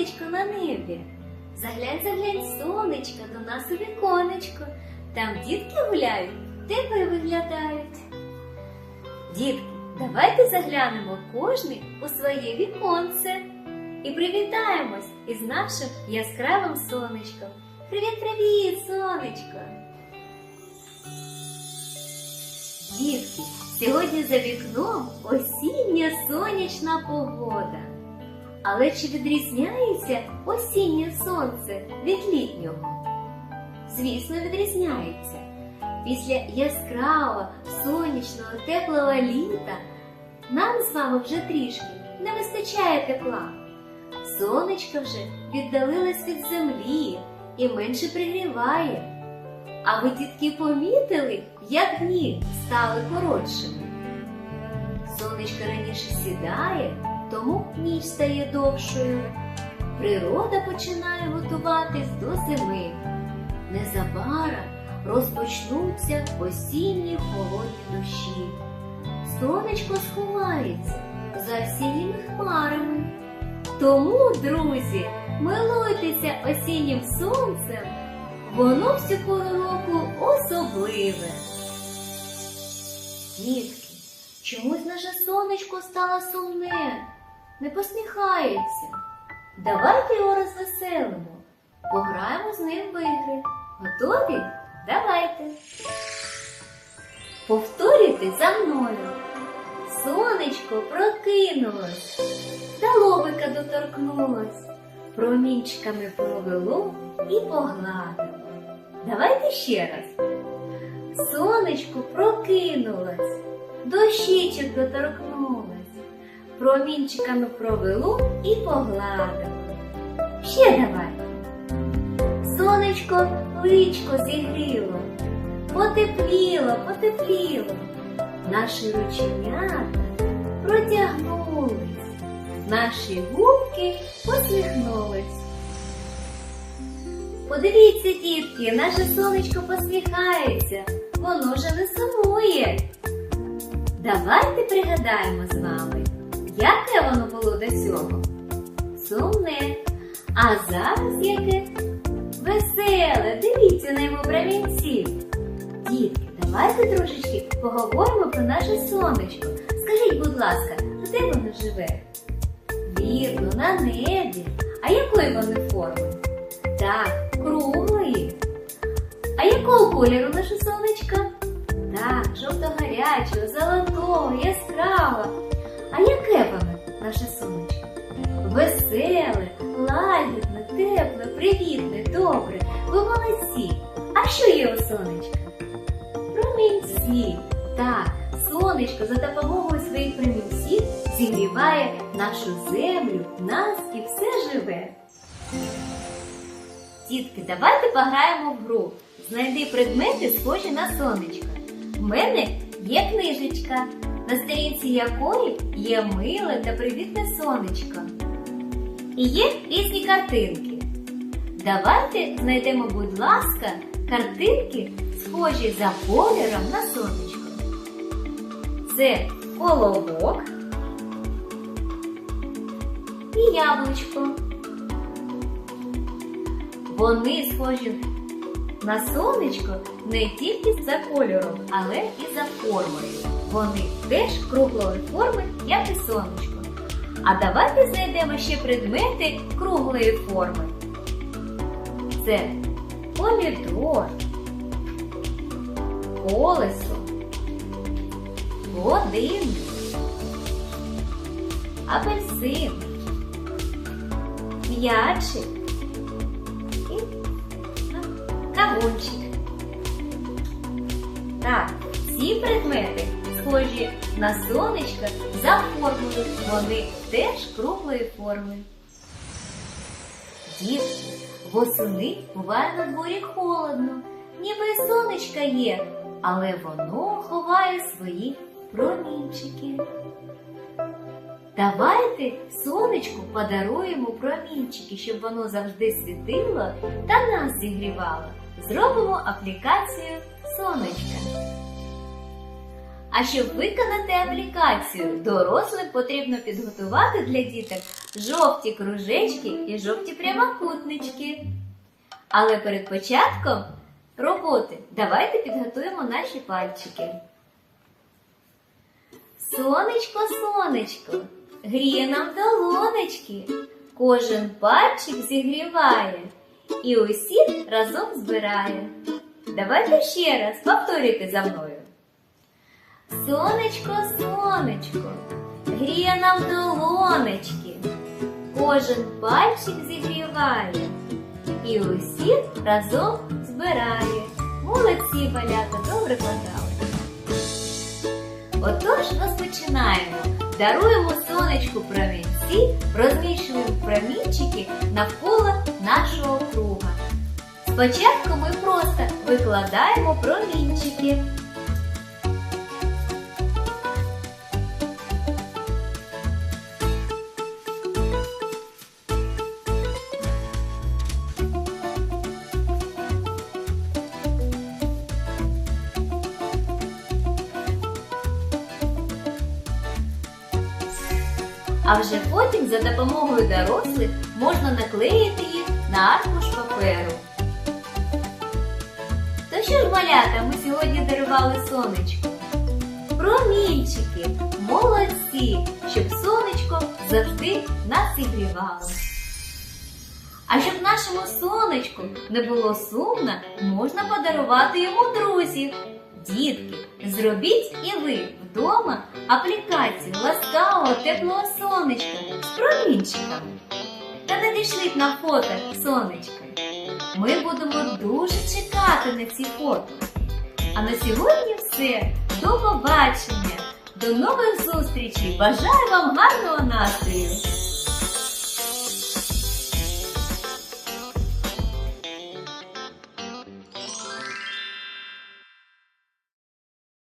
сонечко на небі. Заглянь, заглянь, сонечко, до нас у віконечко. Там дітки гуляють, тебе виглядають. Дітки, давайте заглянемо кожний у своє віконце і привітаємось із нашим яскравим сонечком. Привіт-привіт, сонечко! Дітки, сьогодні за вікном осіння сонячна погода. Але чи відрізняється осіннє сонце від літнього? Звісно, відрізняється. Після яскравого, сонячного, теплого літа нам з вами вже трішки не вистачає тепла. Сонечко вже віддалилось від землі і менше пригріває. А ви, дітки, помітили, як дні стали коротшими? Сонечко раніше сідає, тому ніч стає довшою. Природа починає готуватись до зими. Незабаром розпочнуться осінні холодні дощі. Сонечко сховається за осінніми хмарами. Тому, друзі, милуйтеся осіннім сонцем, воно всю пору року особливе. Дітки, чомусь наше сонечко стало сумне, не посміхається. Давайте його розвеселимо, пограємо з ним в ігри. Готові? Давайте. Повторюйте за мною. Сонечко прокинулось, та лобика доторкнулось, промінчиками провело і погладило. Давайте ще раз. Сонечко прокинулось, до щічок доторкнулось, промінчиками провело і погладило. Ще давайте. Сонечко личко зігріло, потепліло, потепліло. Наші рученята протягнулись, наші губки посміхнулись. Подивіться, дітки, наше сонечко посміхається, воно вже не сумує. Давайте пригадаємо з вами, яке воно було до цього. Сумне. А зараз яке веселе, дивіться на його промінці. Дітки, давайте трошечки поговоримо про наше сонечко. Скажіть, будь ласка, де воно живе? Вірно, на небі. А якої воно форми? Так, круглої. А якого кольору Веселе, лагідне, тепле, привітне, добре. Ви молодці. А що є у сонечка? Промінці. Так, сонечко за допомогою своїх промінців зігріває нашу землю, нас і все живе. Дітки, давайте пограємо в гру. Знайди предмети, схожі на сонечко. У мене є книжечка, на сторінці якої є миле та привітне сонечко. І є різні картинки. Давайте знайдемо, будь ласка, картинки, схожі за кольором на сонечко. Це колобок і яблучко. Вони схожі на сонечко не тільки за кольором, але і за формою. Вони теж круглої форми, як і сонечко. А давайте знайдемо ще предмети круглої форми. Це помідор, колесо, годинник, апельсин, м'ячик і кавунчик. Так, ці предмети схожі на сонечко за формою. Вони теж круглої форми. Дітки, восени буває на дворі холодно, ніби сонечка є, але воно ховає свої промінчики. Давайте сонечку подаруємо промінчики, щоб воно завжди світило та нас зігрівало. Зробимо аплікацію сонечка. А щоб виконати аплікацію, дорослим потрібно підготувати для діток жовті кружечки і жовті прямокутнички. Але перед початком роботи давайте підготуємо наші пальчики. Сонечко, сонечко, гріє нам долонечки, кожен пальчик зігріває і усіх разом збирає. Давайте ще раз повторюйте за мною. Сонечко, сонечко, гріє нам долонечки, кожен пальчик зігріває і усіх разом збирає. Молодці, малята, добре подали. Отож, розпочинаємо. Даруємо сонечку промінці, розміщуємо промінчики навколо нашого круга. Спочатку ми просто викладаємо промінчики. А вже потім за допомогою дорослих можна наклеїти їх на аркуш паперу. То що ж, малята, ми сьогодні дарували сонечку? Промінчики, молодці, щоб сонечко завжди нас зігрівало. А щоб нашому сонечку не було сумно, можна подарувати йому друзів. Дітки, зробіть і ви вдома аплікацію теплого сонечка з промінчиками. Та надішліть на фото сонечка. Ми будемо дуже чекати на ці фото. А на сьогодні все. До побачення! До нових зустрічей! Бажаю вам гарного настрою!